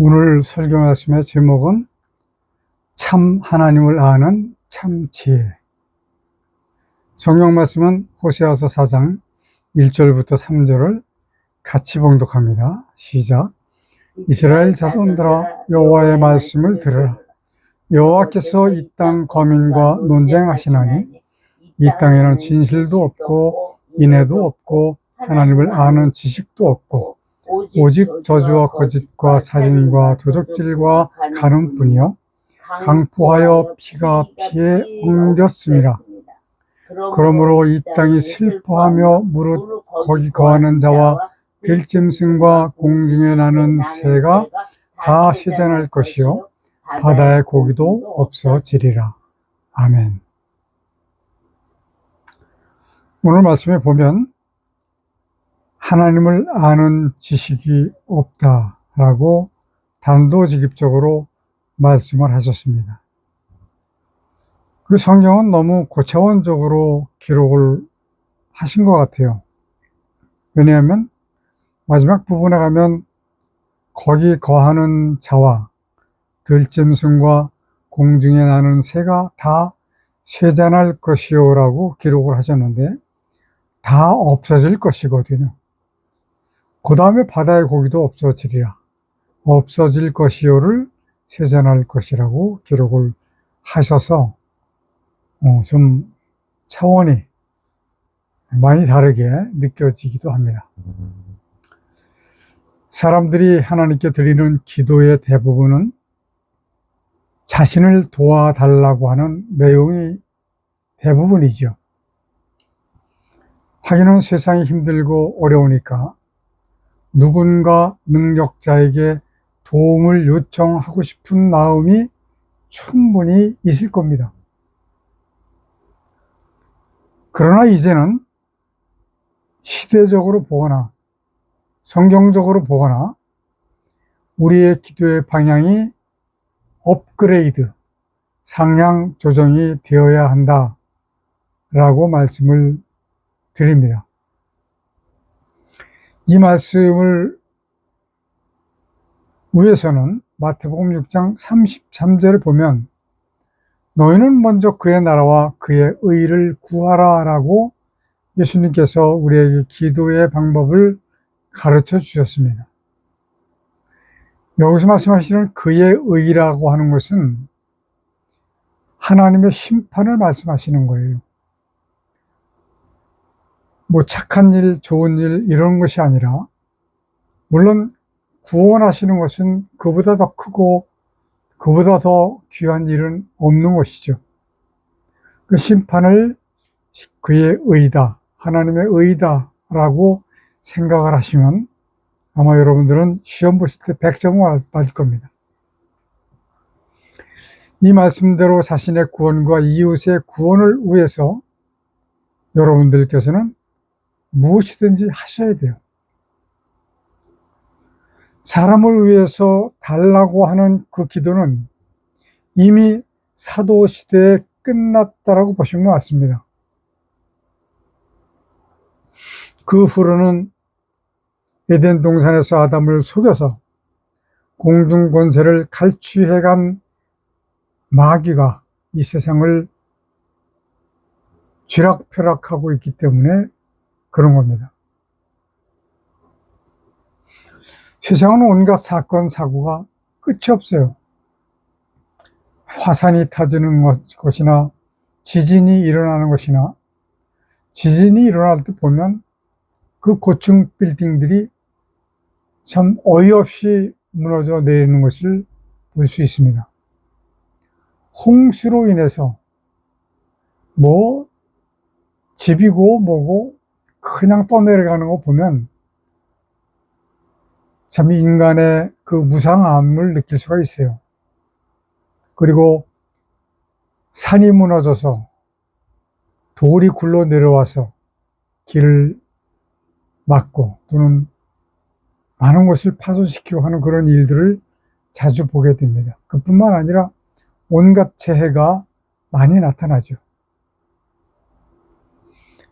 오늘 설교 말씀의 제목은 참 하나님을 아는 참 지혜. 성경 말씀은 호세아서 4장 1절부터 3절을 같이 봉독합니다. 시작. 이스라엘 자손들아 여호와의 말씀을 들으라. 여호와께서 이 땅 거민과 논쟁하시나니 이 땅에는 진실도 없고 인애도 없고 하나님을 아는 지식도 없고 오직 저주와 거짓과 살인과 도적질과 가늠뿐이요 강포하여 피가 피에 엉겼습니다. 그러므로 이 땅이 슬퍼하며 무릇 거기 거하는 자와 들짐승과 공중에 나는 새가 다 세잔할 것이요 바다의 고기도 없어지리라. 아멘. 오늘 말씀에 보면 하나님을 아는 지식이 없다라고 단도직입적으로 말씀을 하셨습니다. 그 성경은 너무 고차원적으로 기록을 하신 것 같아요. 왜냐하면 마지막 부분에 가면 거기 거하는 자와 들짐승과 공중에 나는 새가 다 쇠잔할 것이요라고 기록을 하셨는데 다 없어질 것이거든요. 그 다음에 바다의 고기도 없어지리라. 없어질 것이요를 세잔할 것이라고 기록을 하셔서 어, 좀 차원이 많이 다르게 느껴지기도 합니다. 사람들이 하나님께 드리는 기도의 대부분은 자신을 도와달라고 하는 내용이 대부분이죠. 하기는 세상이 힘들고 어려우니까 누군가 능력자에게 도움을 요청하고 싶은 마음이 충분히 있을 겁니다. 그러나 이제는 시대적으로 보거나 성경적으로 보거나 우리의 기도의 방향이 업그레이드, 상향 조정이 되어야 한다. 라고 말씀을 드립니다. 이 말씀을 위해서는 마태복음 6장 33절을 보면 너희는 먼저 그의 나라와 그의 의를 구하라 라고 예수님께서 우리에게 기도의 방법을 가르쳐 주셨습니다. 여기서 말씀하시는 그의 의라고 하는 것은 하나님의 심판을 말씀하시는 거예요. 뭐 착한 일, 좋은 일 이런 것이 아니라 물론 구원하시는 것은 그보다 더 크고 그보다 더 귀한 일은 없는 것이죠. 그 심판을 그의 의다, 하나님의 의다라고 생각을 하시면 아마 여러분들은 시험 보실 때 100점을 받을 겁니다. 이 말씀대로 자신의 구원과 이웃의 구원을 위해서 여러분들께서는 무엇이든지 하셔야 돼요. 사람을 위해서 달라고 하는 그 기도는 이미 사도 시대에 끝났다라고 보시면 맞습니다. 그 후로는 에덴 동산에서 아담을 속여서 공중 권세를 갈취해 간 마귀가 이 세상을 쥐락펴락하고 있기 때문에 그런 겁니다. 세상은 온갖 사건, 사고가 끝이 없어요. 화산이 터지는 것이나 지진이 일어나는 것이나 지진이 일어날 때 보면 그 고층 빌딩들이 참 어이없이 무너져 내리는 것을 볼 수 있습니다. 홍수로 인해서 뭐 집이고 뭐고 그냥 떠내려가는 거 보면 참 인간의 그 무상함을 느낄 수가 있어요. 그리고 산이 무너져서 돌이 굴러 내려와서 길을 막고 또는 많은 것을 파손시키고 하는 그런 일들을 자주 보게 됩니다. 그뿐만 아니라 온갖 재해가 많이 나타나죠.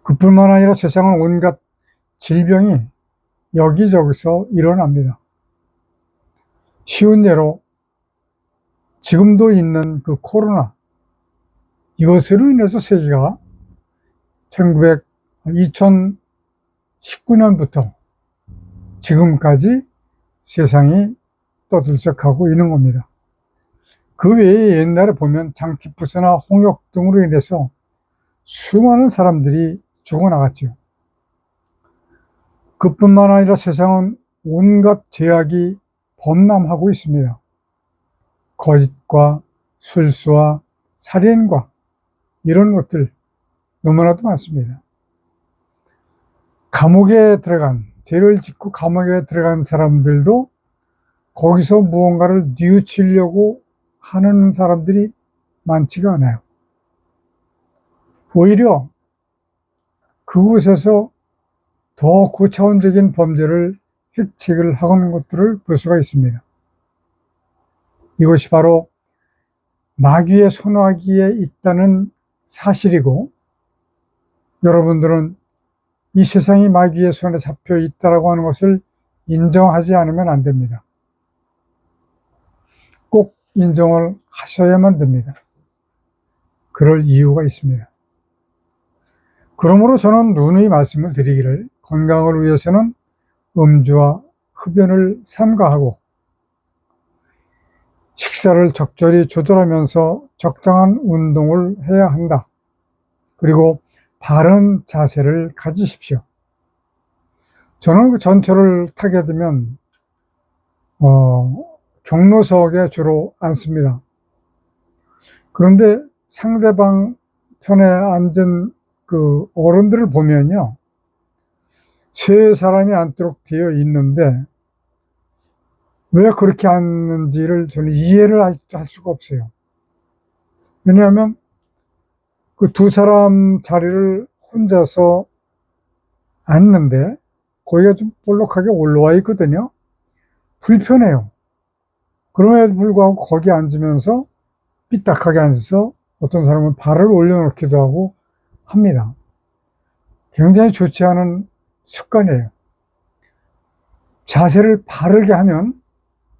그뿐만 아니라 세상은 온갖 질병이 여기저기서 일어납니다. 쉬운 예로 지금도 있는 그 코로나 이것으로 인해서 세계가 1900, 2019년부터 지금까지 세상이 떠들썩하고 있는 겁니다. 그 외에 옛날에 보면 장티푸스나 홍역 등으로 인해서 수많은 사람들이 죽어나갔죠. 그뿐만 아니라 세상은 온갖 제약이 범람하고 있습니다. 거짓과 술수와 살인과 이런 것들 너무나도 많습니다. 감옥에 들어간, 죄를 짓고 감옥에 들어간 사람들도 거기서 무언가를 뉘우치려고 하는 사람들이 많지가 않아요. 오히려 그곳에서 더 고차원적인 범죄를 획책을 하는 것들을 볼 수가 있습니다. 이것이 바로 마귀의 손아귀에 있다는 사실이고 여러분들은 이 세상이 마귀의 손에 잡혀 있다라고 하는 것을 인정하지 않으면 안 됩니다. 꼭 인정을 하셔야만 됩니다. 그럴 이유가 있습니다. 그러므로 저는 누누이 말씀을 드리기를 건강을 위해서는 음주와 흡연을 삼가하고 식사를 적절히 조절하면서 적당한 운동을 해야 한다. 그리고 바른 자세를 가지십시오. 저는 그 전철을 타게 되면 어, 경로석에 주로 앉습니다. 그런데 상대방 편에 앉은 그 어른들을 보면요. 세 사람이 앉도록 되어 있는데 왜 그렇게 앉는지를 저는 이해를 할 수가 없어요. 왜냐하면 그 두 사람 자리를 혼자서 앉는데 거기가 좀 볼록하게 올라와 있거든요. 불편해요. 그럼에도 불구하고 거기 앉으면서 삐딱하게 앉아서 어떤 사람은 발을 올려놓기도 하고 합니다. 굉장히 좋지 않은 습관이에요. 자세를 바르게 하면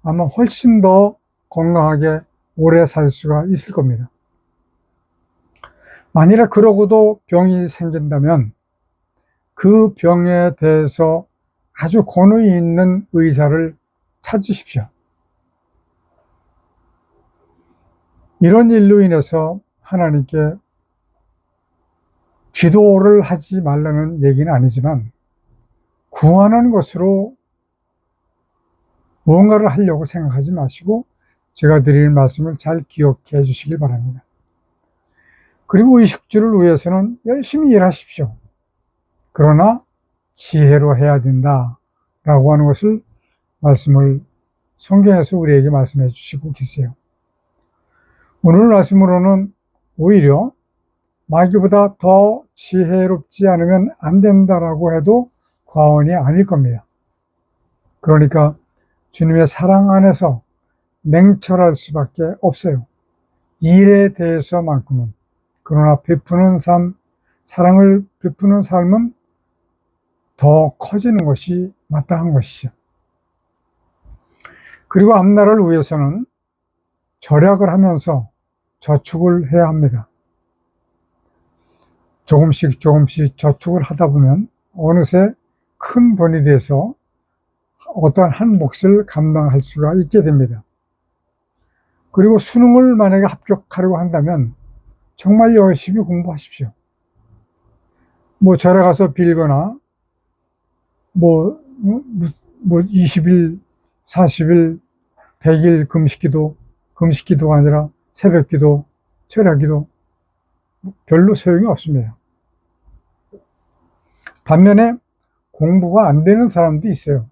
아마 훨씬 더 건강하게 오래 살 수가 있을 겁니다. 만일에 그러고도 병이 생긴다면 그 병에 대해서 아주 권위 있는 의사를 찾으십시오. 이런 일로 인해서 하나님께 기도를 하지 말라는 얘기는 아니지만 구하는 것으로 무언가를 하려고 생각하지 마시고 제가 드릴 말씀을 잘 기억해 주시길 바랍니다. 그리고 의식주를 위해서는 열심히 일하십시오. 그러나 지혜로 해야 된다 라고 하는 것을 말씀을 성경에서 우리에게 말씀해 주시고 계세요. 오늘 말씀으로는 오히려 마귀보다 더 지혜롭지 않으면 안 된다라고 해도 과언이 아닐 겁니다. 그러니까 주님의 사랑 안에서 냉철할 수밖에 없어요. 일에 대해서만큼은. 그러나 베푸는 삶, 사랑을 베푸는 삶은 더 커지는 것이 마땅한 것이죠. 그리고 앞날을 위해서는 절약을 하면서 저축을 해야 합니다. 조금씩 조금씩 저축을 하다 보면 어느새 큰 돈이 돼서 어떠한 한 몫을 감당할 수가 있게 됩니다. 그리고 수능을 만약에 합격하려고 한다면 정말 열심히 공부하십시오. 뭐 절에 가서 빌거나 뭐, 뭐 20일, 40일, 100일 금식기도, 금식기도가 아니라 새벽기도, 철야기도 별로 소용이 없습니다. 반면에 공부가 안 되는 사람도 있어요.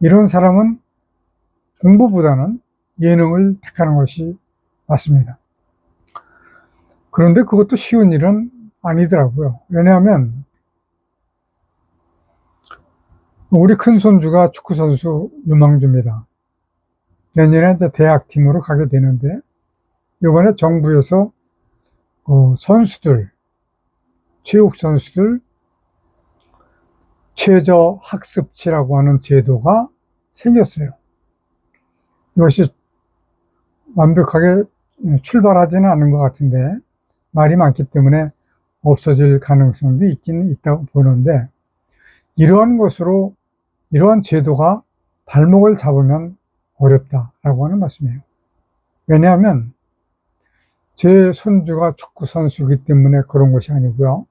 이런 사람은 공부보다는 예능을 택하는 것이 맞습니다. 그런데 그것도 쉬운 일은 아니더라고요. 왜냐하면 우리 큰 손주가 축구 선수 유망주입니다. 내년에 이제 대학팀으로 가게 되는데 이번에 정부에서 어, 선수들, 체육 선수들 최저 학습지라고 하는 제도가 생겼어요. 이것이 완벽하게 출발하지는 않은 것 같은데 말이 많기 때문에 없어질 가능성도 있긴 있다고 보는데 이러한 것으로 이러한 제도가 발목을 잡으면 어렵다라고 하는 말씀이에요. 왜냐하면 제 손주가 축구 선수이기 때문에 그런 것이 아니고요.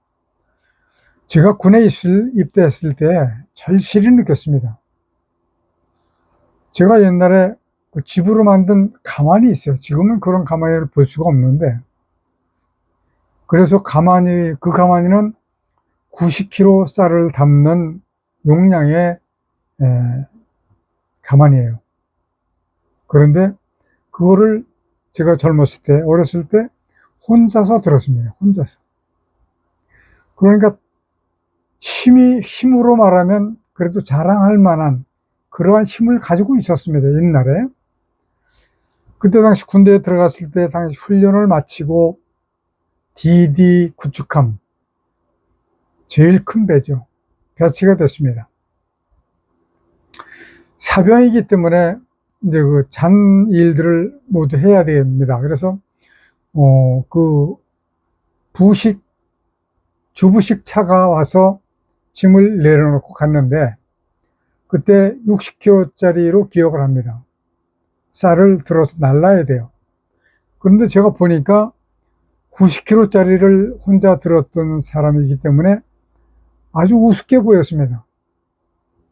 제가 군에 있을, 입대했을 때 절실히 느꼈습니다. 제가 옛날에 그 집으로 만든 가만이 있어요. 지금은 그런 가만히를 볼 수가 없는데 그래서 가만히 그 가만히는 90kg 쌀을 담는 용량의 에, 가만이에요. 그런데 그거를 제가 젊었을 때, 어렸을 때 혼자서 들었습니다. 혼자서. 그러니까 힘이, 힘으로 말하면 그래도 자랑할 만한 그러한 힘을 가지고 있었습니다. 옛날에. 그때 당시 군대에 들어갔을 때 당시 훈련을 마치고 DD 구축함. 제일 큰 배죠. 배치가 됐습니다. 사병이기 때문에 이제 그 잔 일들을 모두 해야 됩니다. 그래서 어 그 부식 주부식 차가 와서 짐을 내려놓고 갔는데 그때 60kg짜리로 기억을 합니다. 쌀을 들어서 날라야 돼요. 그런데 제가 보니까 90kg짜리를 혼자 들었던 사람이기 때문에 아주 우습게 보였습니다.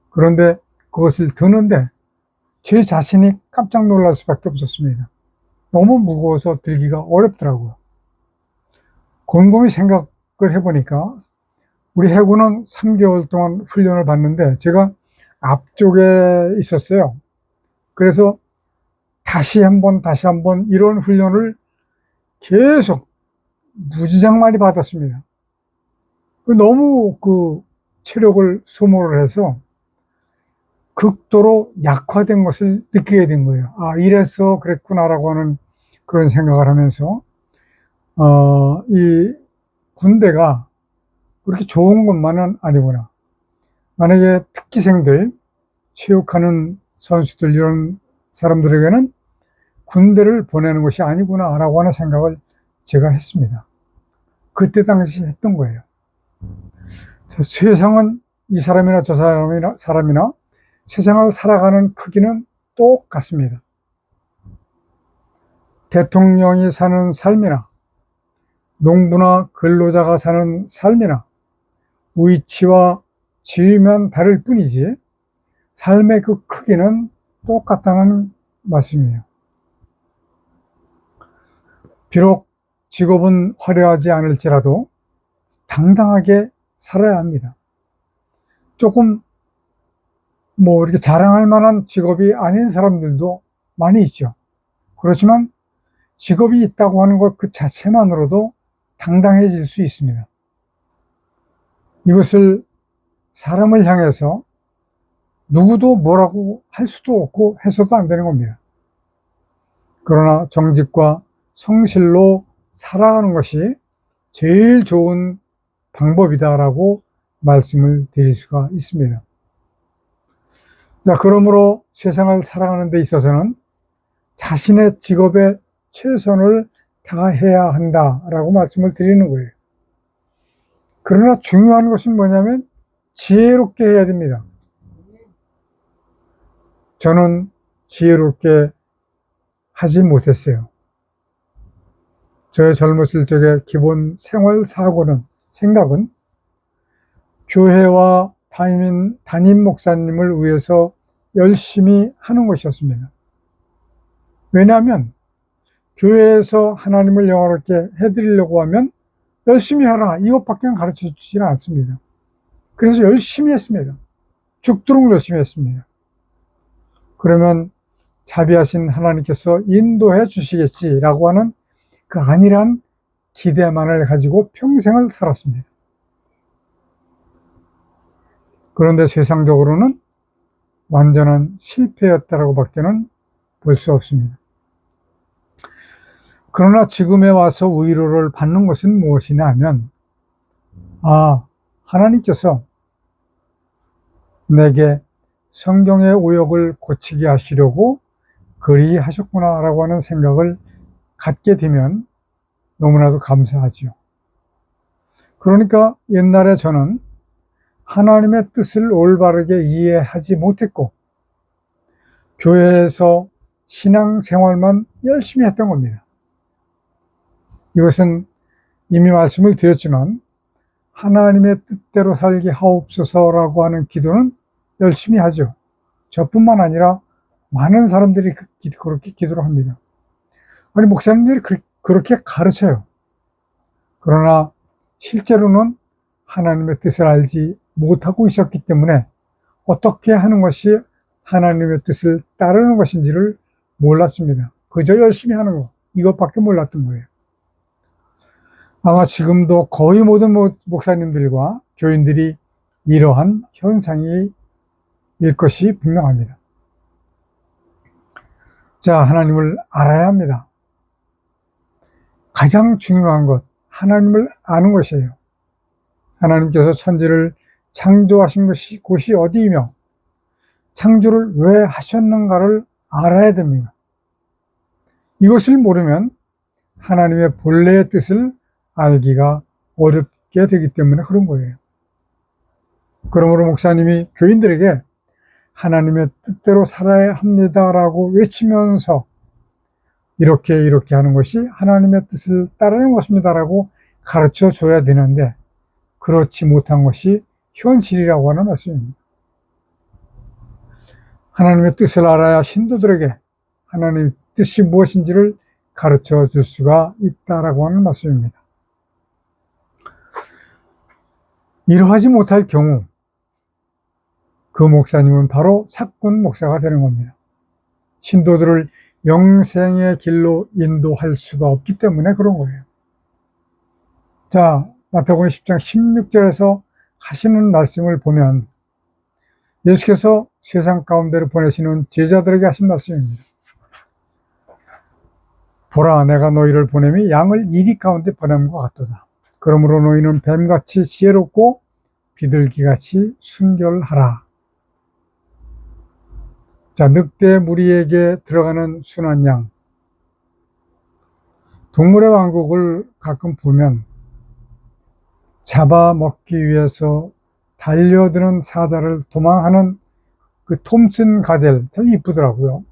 그런데 그것을 드는데 제 자신이 깜짝 놀랄 수밖에 없었습니다. 너무 무거워서 들기가 어렵더라고요. 곰곰이 생각을 해보니까 우리 해군은 3개월 동안 훈련을 받는데 제가 앞쪽에 있었어요. 그래서 다시 한번 다시 한번 이런 훈련을 계속 무지장 많이 받았습니다. 너무 그 체력을 소모를 해서 극도로 약화된 것을 느끼게 된 거예요. 아, 이래서 그랬구나라고 하는 그런 생각을 하면서, 어, 이 군대가 그렇게 좋은 것만은 아니구나. 만약에 특기생들, 체육하는 선수들, 이런 사람들에게는 군대를 보내는 것이 아니구나 라고 하는 생각을 제가 했습니다. 그때 당시 했던 거예요. 세상은 이 사람이나 저 사람이나, 사람이나 세상을 살아가는 크기는 똑같습니다. 대통령이 사는 삶이나 농부나 근로자가 사는 삶이나 위치와 지위면 다를 뿐이지 삶의 그 크기는 똑같다는 말씀이에요. 비록 직업은 화려하지 않을지라도 당당하게 살아야 합니다. 조금 뭐 이렇게 자랑할 만한 직업이 아닌 사람들도 많이 있죠. 그렇지만 직업이 있다고 하는 것 그 자체만으로도 당당해질 수 있습니다. 이것을 사람을 향해서 누구도 뭐라고 할 수도 없고 해서도 안 되는 겁니다. 그러나 정직과 성실로 살아가는 것이 제일 좋은 방법이다라고 말씀을 드릴 수가 있습니다. 자, 그러므로 세상을 살아가는 데 있어서는 자신의 직업에 최선을 다해야 한다라고 말씀을 드리는 거예요. 그러나 중요한 것은 뭐냐면 지혜롭게 해야 됩니다. 저는 지혜롭게 하지 못했어요. 저의 젊었을 적에 기본 생활 사고는, 생각은 교회와 담임, 담임 목사님을 위해서 열심히 하는 것이었습니다. 왜냐하면 교회에서 하나님을 영화롭게 해드리려고 하면 열심히 하라 이것밖에 가르쳐 주지는 않습니다. 그래서 열심히 했습니다. 죽도록 열심히 했습니다. 그러면 자비하신 하나님께서 인도해 주시겠지라고 하는 그 안일한 기대만을 가지고 평생을 살았습니다. 그런데 세상적으로는 완전한 실패였다라고 밖에는 볼 수 없습니다. 그러나 지금에 와서 위로를 받는 것은 무엇이냐 하면, 아, 하나님께서 내게 성경의 오역을 고치게 하시려고 그리 하셨구나라고 하는 생각을 갖게 되면 너무나도 감사하지요. 그러니까 옛날에 저는 하나님의 뜻을 올바르게 이해하지 못했고, 교회에서 신앙생활만 열심히 했던 겁니다. 이것은 이미 말씀을 드렸지만, 하나님의 뜻대로 살게 하옵소서라고 하는 기도는 열심히 하죠. 저뿐만 아니라 많은 사람들이 그 그렇게 기도를 합니다. 아니, 목사님들이 그렇게 가르쳐요. 그러나 실제로는 하나님의 뜻을 알지 못하고 있었기 때문에 어떻게 하는 것이 하나님의 뜻을 따르는 것인지를 몰랐습니다. 그저 열심히 하는 것, 이것밖에 몰랐던 거예요. 아마 지금도 거의 모든 목사님들과 교인들이 이러한 현상이 일 것이 분명합니다. 자, 하나님을 알아야 합니다. 가장 중요한 것, 하나님을 아는 것이에요. 하나님께서 천지를 창조하신 것이 곳이 어디이며 창조를 왜 하셨는가를 알아야 됩니다. 이것을 모르면 하나님의 본래의 뜻을 알기가 어렵게 되기 때문에 그런 거예요. 그러므로 목사님이 교인들에게 하나님의 뜻대로 살아야 합니다라고 외치면서 이렇게 이렇게 하는 것이 하나님의 뜻을 따르는 것입니다라고 가르쳐 줘야 되는데 그렇지 못한 것이 현실이라고 하는 말씀입니다. 하나님의 뜻을 알아야 신도들에게 하나님의 뜻이 무엇인지를 가르쳐 줄 수가 있다라고 하는 말씀입니다. 이러하지 못할 경우 그 목사님은 바로 사꾼 목사가 되는 겁니다. 신도들을 영생의 길로 인도할 수가 없기 때문에 그런 거예요. 자, 마태복음 10장 16절에서 하시는 말씀을 보면 예수께서 세상 가운데로 보내시는 제자들에게 하신 말씀입니다. 보라, 내가 너희를 보냄이 양을 이리 가운데 보냄과 같도다. 그러므로 너희는 뱀같이 지혜롭고 비둘기같이 순결하라. 자, 늑대 무리에게 들어가는 순한 양. 동물의 왕국을 가끔 보면 잡아먹기 위해서 달려드는 사자를 도망하는 그 톰슨 가젤, 참 이쁘더라고요.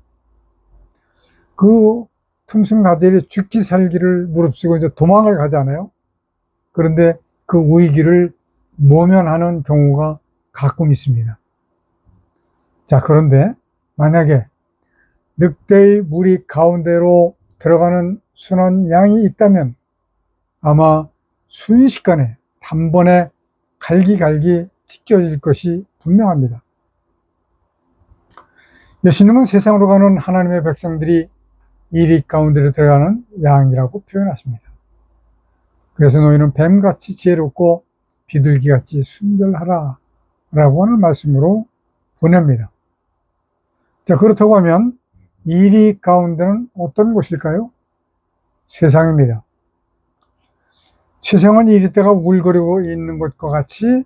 그 톰슨 가젤이 죽기 살기를 무릅쓰고 이제 도망을 가잖아요. 그런데 그 위기를 모면하는 경우가 가끔 있습니다. 자, 그런데 만약에 늑대의 무리 가운데로 들어가는 순한 양이 있다면 아마 순식간에 단번에 갈기갈기 찢겨질 것이 분명합니다. 예수님은 세상으로 가는 하나님의 백성들이 이리 가운데로 들어가는 양이라고 표현하십니다. 그래서 너희는 뱀같이 지혜롭고 비둘기같이 순결하라 라고 하는 말씀으로 보냅니다. 자, 그렇다고 하면 이리 가운데는 어떤 곳일까요? 세상입니다. 세상은 이리 때가 울거리고 있는 것과 같이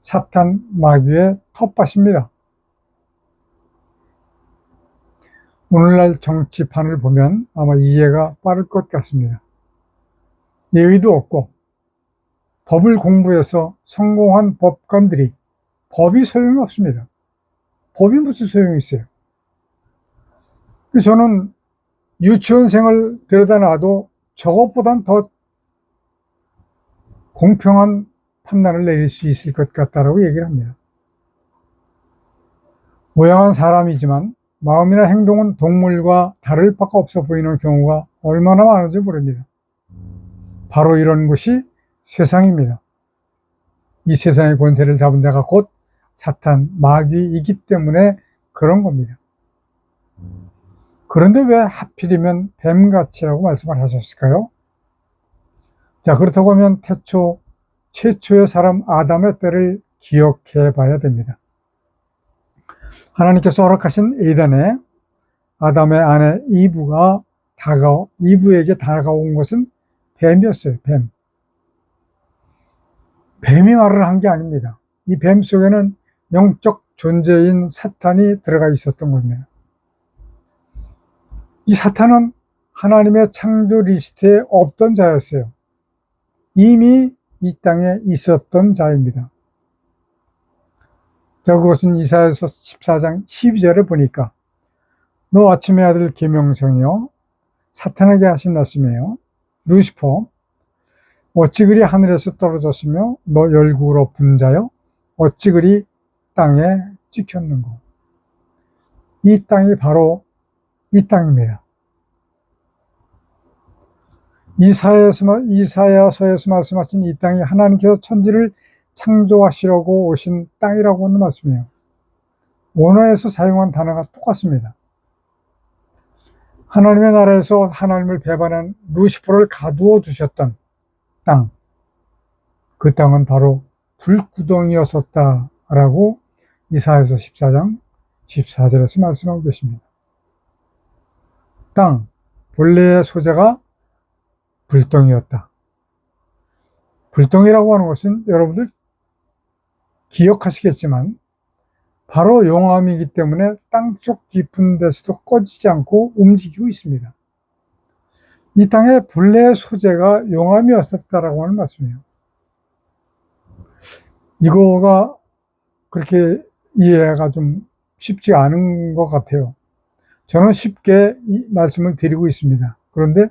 사탄 마귀의 텃밭입니다. 오늘날 정치판을 보면 아마 이해가 빠를 것 같습니다. 예의도 없고 법을 공부해서 성공한 법관들이 법이 소용이 없습니다. 법이 무슨 소용이 있어요? 저는 유치원생을 데려다 놔도 저것보단 더 공평한 판단을 내릴 수 있을 것 같다라고 얘기를 합니다. 모양은 사람이지만 마음이나 행동은 동물과 다를 바가 없어 보이는 경우가 얼마나 많은지 모릅니다. 바로 이런 것이 세상입니다. 이 세상의 권세를 잡은 데가 곧 사탄, 마귀이기 때문에 그런 겁니다. 그런데 왜 하필이면 뱀같이라고 말씀을 하셨을까요? 자, 그렇다고 하면 태초, 최초의 사람 아담의 때를 기억해 봐야 됩니다. 하나님께서 허락하신 에덴에 아담의 아내 이브가 다가 이브에게 다가온 것은 뱀이었어요. 뱀. 뱀이 말을 한 게 아닙니다. 이 뱀 속에는 영적 존재인 사탄이 들어가 있었던 겁니다. 이 사탄은 하나님의 창조 리스트에 없던 자였어요. 이미 이 땅에 있었던 자입니다. 자, 그것은 이사야서 14장 12절을 보니까 너 아침의 아들 김영성이요 사탄에게 하신 말씀이에요. 루시퍼 어찌 그리 하늘에서 떨어졌으며 너 열국으로 분자여 어찌 그리 땅에 찍혔는고 이 땅이 바로 이 땅입니다. 이사야서, 이사야서에서 말씀하신 이 땅이 하나님께서 천지를 창조하시려고 오신 땅이라고 하는 말씀이에요. 원어에서 사용한 단어가 똑같습니다. 하나님의 나라에서 하나님을 배반한 루시퍼를 가두어 두셨던 땅. 그 땅은 바로 불구덩이였었다라고 이사야서 14장 14절에서 말씀하고 계십니다. 땅, 본래의 소재가 불덩이였다. 불덩이라고 하는 것은 여러분들 기억하시겠지만 바로 용암이기 때문에 땅 속 깊은 데서도 꺼지지 않고 움직이고 있습니다. 이 땅의 본래의 소재가 용암이었었다라고 하는 말씀이에요. 이거가 그렇게 이해가 좀 쉽지 않은 것 같아요. 저는 쉽게 이 말씀을 드리고 있습니다. 그런데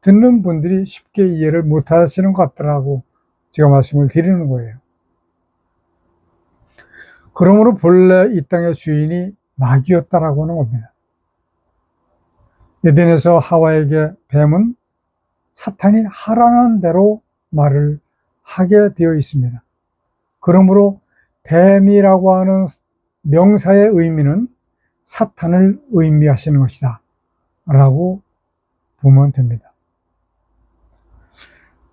듣는 분들이 쉽게 이해를 못 하시는 것 같더라고 제가 말씀을 드리는 거예요. 그러므로 본래 이 땅의 주인이 마귀였다라고 하는 겁니다. 에덴에서 하와에게 뱀은 사탄이 하라는 대로 말을 하게 되어 있습니다. 그러므로 뱀이라고 하는 명사의 의미는 사탄을 의미하시는 것이다. 라고 보면 됩니다.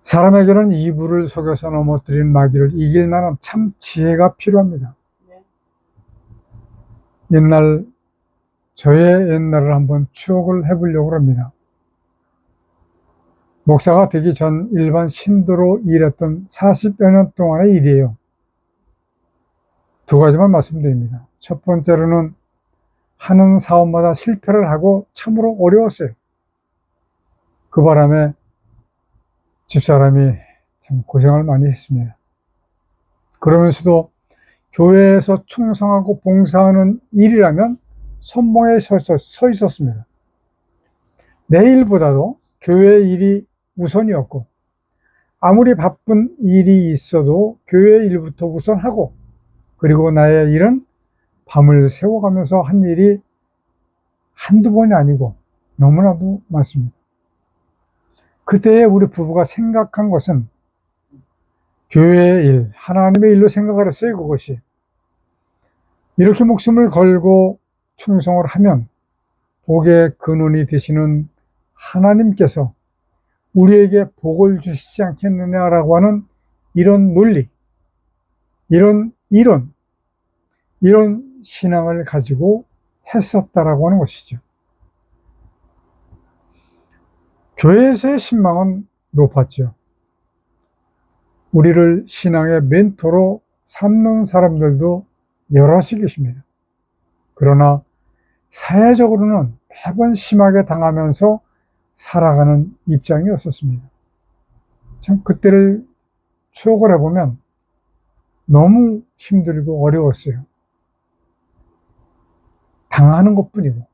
사람에게는 이불을 속여서 넘어뜨린 마귀를 이길 만한 참 지혜가 필요합니다. 옛날, 저의 옛날을 한번 추억을 해보려고 합니다. 목사가 되기 전 일반 신도로 일했던 40여 년 동안의 일이에요. 두 가지만 말씀드립니다. 첫 번째로는 하는 사업마다 실패를 하고 참으로 어려웠어요. 그 바람에 집사람이 참 고생을 많이 했습니다. 그러면서도 교회에서 충성하고 봉사하는 일이라면 선봉에 서, 서 있었습니다. 내일보다도 교회 일이 우선이었고 아무리 바쁜 일이 있어도 교회 일부터 우선하고 그리고 나의 일은 밤을 새워가면서 한 일이 한두 번이 아니고 너무나도 많습니다. 그때에 우리 부부가 생각한 것은 교회의 일, 하나님의 일로 생각을 했어요, 그것이. 이렇게 목숨을 걸고 충성을 하면 복의 근원이 되시는 하나님께서 우리에게 복을 주시지 않겠느냐라고 하는 이런 논리, 이런 이론, 이런 신앙을 가지고 했었다라고 하는 것이죠. 교회에서의 신망은 높았죠. 우리를 신앙의 멘토로 삼는 사람들도 여럿이 계십니다. 그러나 사회적으로는 매번 심하게 당하면서 살아가는 입장이었었습니다. 참 그때를 추억을 해보면 너무 힘들고 어려웠어요. 당하는 것 뿐이고.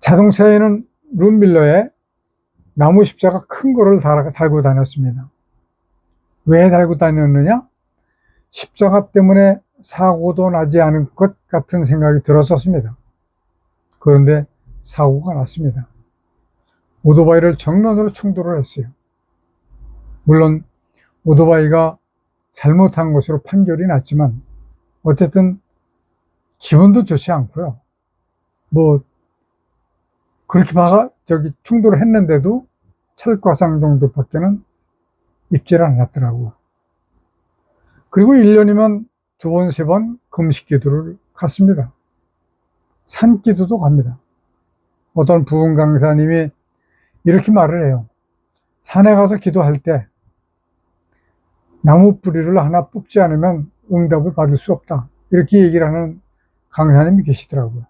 자동차에는 룸밀러에 나무 십자가 큰 거를 달고 다녔습니다. 왜 달고 다녔느냐? 십자가 때문에 사고도 나지 않을 것 같은 생각이 들었었습니다. 그런데 사고가 났습니다. 오토바이를 정면으로 충돌을 했어요. 물론 오토바이가 잘못한 것으로 판결이 났지만 어쨌든 기분도 좋지 않고요. 뭐 그렇게 막 저기 충돌을 했는데도 철과상 정도밖에는 입지를 않았더라고. 그리고 1년이면 두 번, 세 번 금식 기도를 갔습니다. 산 기도도 갑니다. 어떤 부흥 강사님이 이렇게 말을 해요. 산에 가서 기도할 때 나무 뿌리를 하나 뽑지 않으면 응답을 받을 수 없다. 이렇게 얘기를 하는 강사님이 계시더라고요.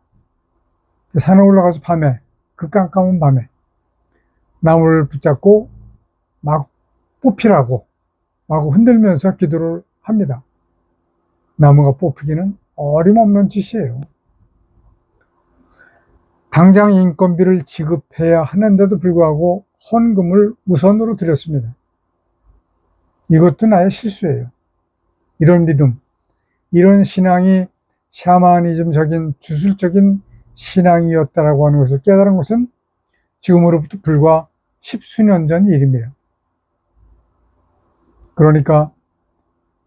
산에 올라가서 밤에 그 깜깜한 밤에 나무를 붙잡고 막 뽑히라고 막 흔들면서 기도를 합니다. 나무가 뽑히기는 어림없는 짓이에요. 당장 인건비를 지급해야 하는데도 불구하고 헌금을 우선으로 드렸습니다. 이것도 나의 실수예요. 이런 믿음, 이런 신앙이 샤머니즘적인 주술적인 신앙이었다라고 하는 것을 깨달은 것은 지금으로부터 불과 십수년 전 일입니다. 그러니까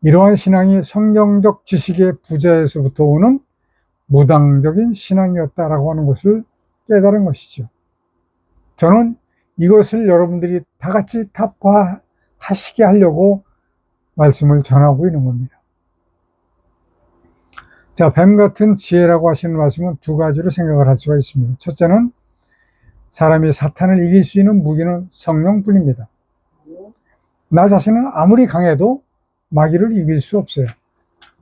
이러한 신앙이 성경적 지식의 부자에서부터 오는 무당적인 신앙이었다라고 하는 것을 깨달은 것이죠. 저는 이것을 여러분들이 다 같이 타파하시게 하려고 말씀을 전하고 있는 겁니다. 자, 뱀 같은 지혜라고 하시는 말씀은 두 가지로 생각을 할 수가 있습니다. 첫째는 사람이 사탄을 이길 수 있는 무기는 성령뿐입니다. 나 자신은 아무리 강해도 마귀를 이길 수 없어요.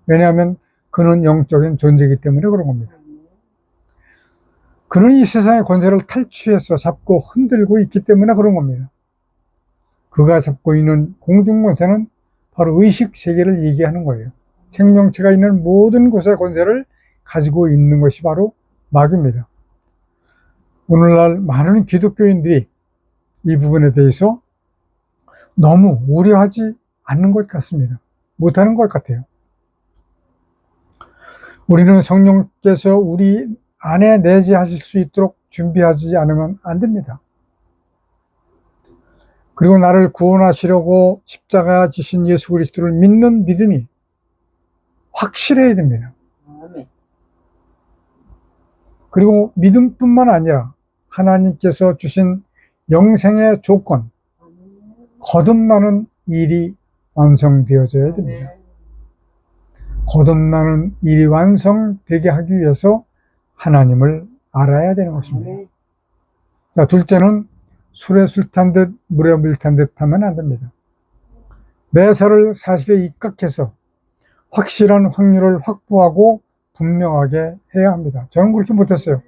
왜냐하면 그는 영적인 존재이기 때문에 그런 겁니다. 그는 이 세상의 권세를 탈취해서 잡고 흔들고 있기 때문에 그런 겁니다. 그가 잡고 있는 공중 권세는 바로 의식 세계를 얘기하는 거예요. 생명체가 있는 모든 곳의 권세를 가지고 있는 것이 바로 마귀입니다. 오늘날 많은 기독교인들이 이 부분에 대해서 너무 우려하지 않는 것 같습니다. 못하는 것 같아요. 우리는 성령께서 우리 안에 내재하실 수 있도록 준비하지 않으면 안 됩니다. 그리고 나를 구원하시려고 십자가 지신 예수 그리스도를 믿는 믿음이 확실해야 됩니다. 그리고 믿음뿐만 아니라 하나님께서 주신 영생의 조건, 거듭나는 일이 완성되어져야 됩니다. 아멘. 거듭나는 일이 완성되게 하기 위해서 하나님을 알아야 되는 것입니다. 아멘. 자, 둘째는 술에 술 탄 듯 물에 물 탄 듯 하면 안 됩니다. 매사를 사실에 입각해서 확실한 확률을 확보하고 분명하게 해야 합니다. 저는 그렇게 못했어요.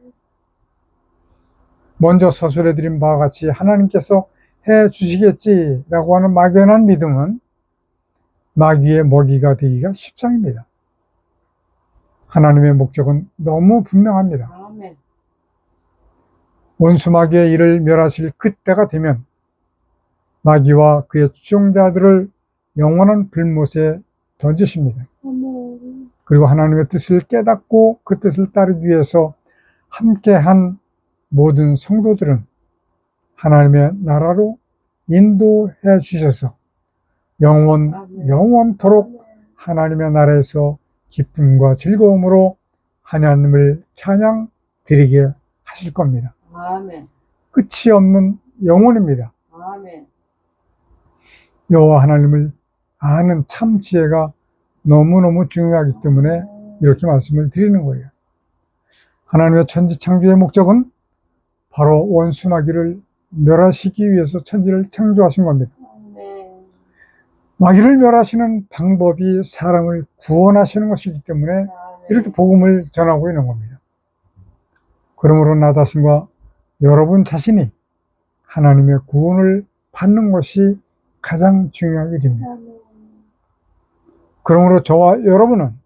먼저 서술해드린 바와 같이 하나님께서 해 주시겠지라고 하는 막연한 믿음은 마귀의 먹이가 되기가 십상입니다. 하나님의 목적은 너무 분명합니다. 아멘. 원수 마귀의 일을 멸하실 그때가 되면 마귀와 그의 추종자들을 영원한 불못에 던지십니다. 아멘. 그리고 하나님의 뜻을 깨닫고 그 뜻을 따르기 위해서 함께한 모든 성도들은 하나님의 나라로 인도해 주셔서 영원, 영원토록 하나님의 나라에서 기쁨과 즐거움으로 하나님을 찬양 드리게 하실 겁니다. 아멘. 끝이 없는 영혼입니다. 아멘. 여호와 하나님을 아는 참 지혜가 너무너무 중요하기 때문에 이렇게 말씀을 드리는 거예요. 하나님의 천지 창조의 목적은 바로 원수 마귀를 멸하시기 위해서 천지를 창조하신 겁니다. 마귀를 멸하시는 방법이 사람을 구원하시는 것이기 때문에 아멘. 이렇게 복음을 전하고 있는 겁니다. 그러므로 나 자신과 여러분 자신이 하나님의 구원을 받는 것이 가장 중요한 일입니다. 아멘. 그러므로 저와 여러분은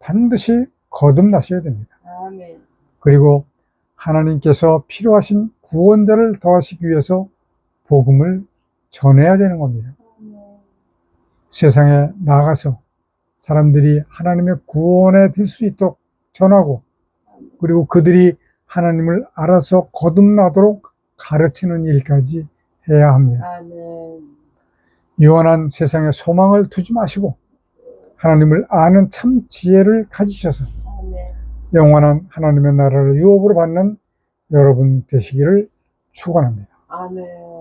반드시 거듭나셔야 됩니다. 아멘. 그리고 하나님께서 필요하신 구원자를 더하시기 위해서 복음을 전해야 되는 겁니다. 세상에 나가서 사람들이 하나님의 구원에 들 수 있도록 전하고 그리고 그들이 하나님을 알아서 거듭나도록 가르치는 일까지 해야 합니다. 유한한 세상에 소망을 두지 마시고 하나님을 아는 참 지혜를 가지셔서. 영원한 하나님의 나라를 유업으로 받는 여러분 되시기를 축원합니다. 아멘.